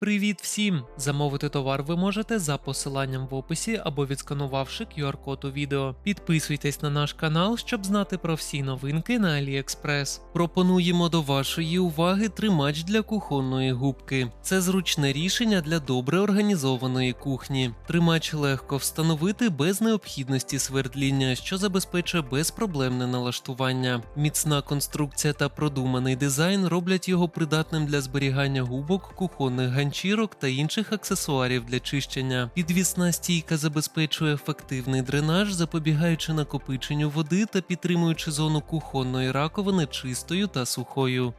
Привіт всім! Замовити товар ви можете за посиланням в описі або відсканувавши QR-код у відео. Підписуйтесь на наш канал, щоб знати про всі новинки на AliExpress. Пропонуємо до вашої уваги тримач для кухонної губки. Це зручне рішення для добре організованої кухні. Тримач легко встановити без необхідності свердління, що забезпечує безпроблемне налаштування. Міцна конструкція та продуманий дизайн роблять його придатним для зберігання губок, кухонних ганчірок та інших аксесуарів для чищення. Підвісна стійка забезпечує ефективний дренаж, запобігаючи накопиченню води та підтримуючи зону кухонної раковини чистою та сухою.